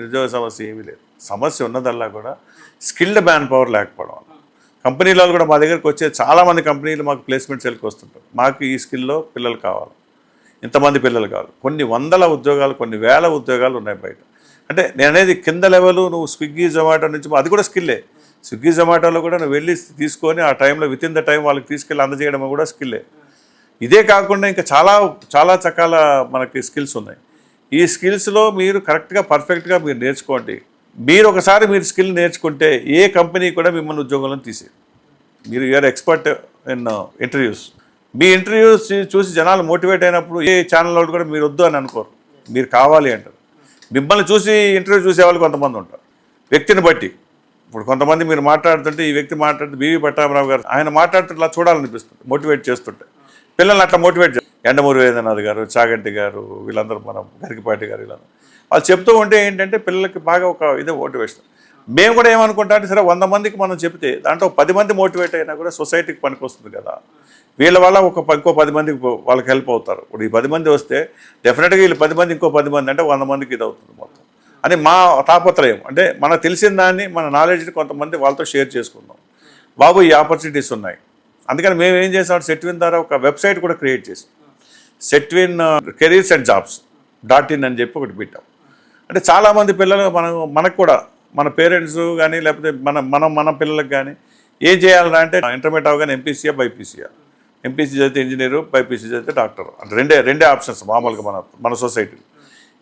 నిరుద్యోగ సమస్య ఏమీ లేదు. సమస్య ఉన్నదల్లా కూడా స్కిల్డ్ మ్యాన్ పవర్ లేకపోవడం వల్ల. కంపెనీలో కూడా మా దగ్గరికి వచ్చే చాలామంది కంపెనీలు మాకు ప్లేస్మెంట్ సెల్కి వస్తుంటారు. మాకు ఈ స్కిల్లో పిల్లలు కావాలి. ఇంతమంది పిల్లలు కావాలి. కొన్ని వందల ఉద్యోగాలు కొన్ని వేల ఉద్యోగాలు ఉన్నాయి బయట. అంటే నేను కింద లెవెల్ నువ్వు స్విగ్గీ జొమాటో నుంచి అది కూడా స్కిల్లే స్విగ్గీ జొమాటోలో కూడా నువ్వు వెళ్ళి తీసుకొని ఆ టైంలో విత్ ఇన్ ద టైం వాళ్ళకి తీసుకెళ్ళి అందజేయడం కూడా స్కిల్లే ఇదే కాకుండా ఇంకా చాలా చాలా చకాల మనకి స్కిల్స్ ఉన్నాయి. ఈ స్కిల్స్లో మీరు కరెక్ట్గా పర్ఫెక్ట్గా మీరు నేర్చుకోండి. మీరు ఒకసారి మీరు స్కిల్ నేర్చుకుంటే ఏ కంపెనీ కూడా మిమ్మల్ని ఉద్యోగంలో తీసేది మీరు యూఆర్ ఎక్స్పర్ట్ ఇన్ ఇంటర్వ్యూస్ మీ ఇంటర్వ్యూస్ చూసి జనాలు మోటివేట్ అయినప్పుడు ఏ ఛానల్ వాళ్ళు కూడా మీరు వద్దు అని అనుకోరు. మీరు కావాలి అంటారు. మిమ్మల్ని చూసి ఇంటర్వ్యూ చూసే వాళ్ళు కొంతమంది ఉంటారు. వ్యక్తిని బట్టి. ఇప్పుడు కొంతమంది మీరు మాట్లాడుతుంటే ఈ వ్యక్తి మాట్లాడుతూ బీవీ పట్టామరావు గారు ఆయన మాట్లాడుతుంటే ఇలా చూడాలనిపిస్తుంది మోటివేట్ చేస్తుంటే. పిల్లల్ని అట్లా మోటివేట్ చేస్తారు ఎండమూరి వేదనాథ్ గారు చాగంటి గారు వీళ్ళందరూ మనం గరికిపాటి గారు వీళ్ళందరూ. వాళ్ళు చెప్తూ ఉంటే ఏంటంటే పిల్లలకి బాగా ఒక ఇదే మోటివేషన్. మేము కూడా ఏమనుకుంటా అంటే సరే వంద మందికి మనం చెప్తే దాంట్లో ఒక పది మంది మోటివేట్ అయినా కూడా సొసైటీకి పనికొస్తుంది కదా. వీళ్ళ వల్ల ఒక ఇంకో పది మందికి వాళ్ళకి హెల్ప్ అవుతారు. ఇప్పుడు ఈ పది మంది వస్తే డెఫినెట్గా వీళ్ళు పది మంది ఇంకో పది మంది అంటే వంద మందికి ఇది అవుతుంది మొత్తం. అని మా తాపత్రయం. అంటే మనకు తెలిసిన దాన్ని మన నాలెడ్జ్ని కొంతమంది వాళ్ళతో షేర్ చేసుకుందాం. బాబు ఈ ఆపర్చునిటీస్ ఉన్నాయి. అందుకని మేము ఏం చేసాం? సెట్విన్ ద్వారా ఒక వెబ్సైట్ కూడా క్రియేట్ చేసాం. Setwin careers and jobs dot in అని చెప్పి ఒకటి పెట్టాం. అంటే చాలామంది పిల్లలు మనం మనకు కూడా మన పేరెంట్స్ కానీ లేకపోతే మన మనం మన పిల్లలకు కానీ ఏం చేయాలంటే అంటే ఇంటర్మీడియట్ అవగానే ఎంపీసీఆ బైపీసీఆ ఎంపీసీ చదివితే ఇంజనీరు బైపీసీ చదివితే డాక్టర్. అంటే రెండే రెండే ఆప్షన్స్ మామూలుగా మన మన సొసైటీ.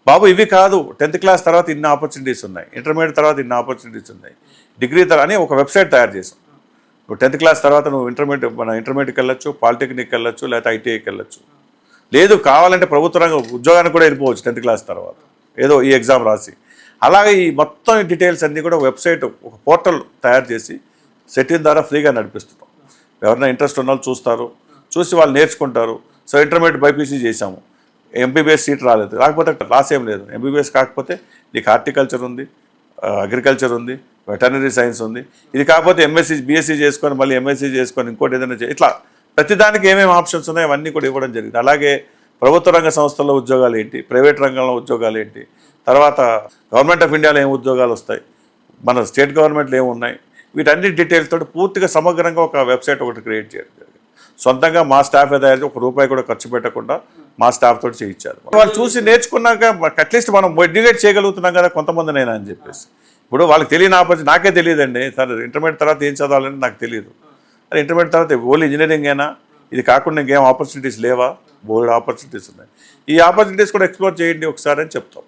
బాబు ఇవి కాదు టెన్త్ క్లాస్ తర్వాత ఇన్ని ఆపర్చునిటీస్ ఉన్నాయి. ఇంటర్మీడియట్ తర్వాత ఇన్ని ఆపర్చునిటీస్ ఉన్నాయి. డిగ్రీ తర్వాత అని ఒక వెబ్సైట్ తయారు చేసాం. నువ్వు టెన్త్ క్లాస్ తర్వాత నువ్వు ఇంటర్మీడియట్ మన ఇంటర్మీడియట్కి వెళ్ళొచ్చు పాలిటెక్నిక్ వెళ్ళొచ్చు లేకపోతే ఐటీఐకి వెళ్ళొచ్చు లేదు కావాలంటే ప్రభుత్వ రంగ ఉద్యోగానికి కూడా వెళ్ళిపోవచ్చు టెన్త్ క్లాస్ తర్వాత. ఏదో ఈ ఎగ్జామ్ రాసి. అలాగే ఈ మొత్తం డీటెయిల్స్ అన్నీ కూడా వెబ్సైట్ ఒక పోర్టల్ తయారు చేసి సెటిన్ ద్వారా ఫ్రీగా నడిపిస్తున్నాం. ఎవరైనా ఇంట్రెస్ట్ ఉన్న చూస్తారు. చూసి వాళ్ళు నేర్చుకుంటారు. సో ఇంటర్మీడియట్ బైపీసీ చేశాము. ఎంబీబీఎస్ సీట్ రాలేదు. రాకపోతే లాస్ ఏం లేదు ఎంబీబీఎస్ కాకపోతే నీకు హార్టికల్చర్ ఉంది. అగ్రికల్చర్ ఉంది వెటర్నరీ సైన్స్ ఉంది. ఇది కాకపోతే ఎంఎస్సీ బీఎస్సీ చేసుకొని మళ్ళీ ఎంఎస్సీ చేసుకొని ఇంకోటి ఏదైనా ఇట్లా ప్రతిదానికి ఏమేమి ఆప్షన్స్ ఉన్నాయో అవన్నీ కూడా ఇవ్వడం జరిగింది. అలాగే ప్రభుత్వ రంగ సంస్థల్లో ఉద్యోగాలు ఏంటి ప్రైవేట్ రంగంలో ఉద్యోగాలు ఏంటి తర్వాత గవర్నమెంట్ ఆఫ్ ఇండియాలో ఏం ఉద్యోగాలు వస్తాయి మన స్టేట్ గవర్నమెంట్లు ఏమున్నాయి వీటన్ని డీటెయిల్స్ తోటి పూర్తిగా సమగ్రంగా ఒక వెబ్సైట్ ఒకటి క్రియేట్ చేయడం జరిగింది. సొంతంగా మా స్టాఫ్ తయారు ఒక రూపాయి కూడా ఖర్చు పెట్టకుండా మా స్టాఫ్ తోటి చేయించారు. వాళ్ళు చూసి నేర్చుకున్నాక అట్లీస్ట్ మనం ఎడ్యుకేట్ చేయగలుగుతున్నాం కదా కొంతమంది నేను అని చెప్పేసి. ఇప్పుడు వాళ్ళకి తెలియని ఆపర్చునిటీ నాకే తెలియదండి. సరే ఇంటర్మీడియట్ తర్వాత ఏం చదవాలని నాకు తెలియదు. అరే ఇంటర్మీడియట్ తర్వాత ఓన్లీ ఇంజనీరింగ్ అయినా ఇది కాకుండా ఇంకేం ఆపర్చునిటీస్ లేవా? బోల్డ్ ఆపర్చునిటీస్ ఉన్నాయి. ఈ ఆపర్చునిటీస్ కూడా ఎక్స్ప్లోర్ చేయండి ఒకసారి అని చెప్తాం.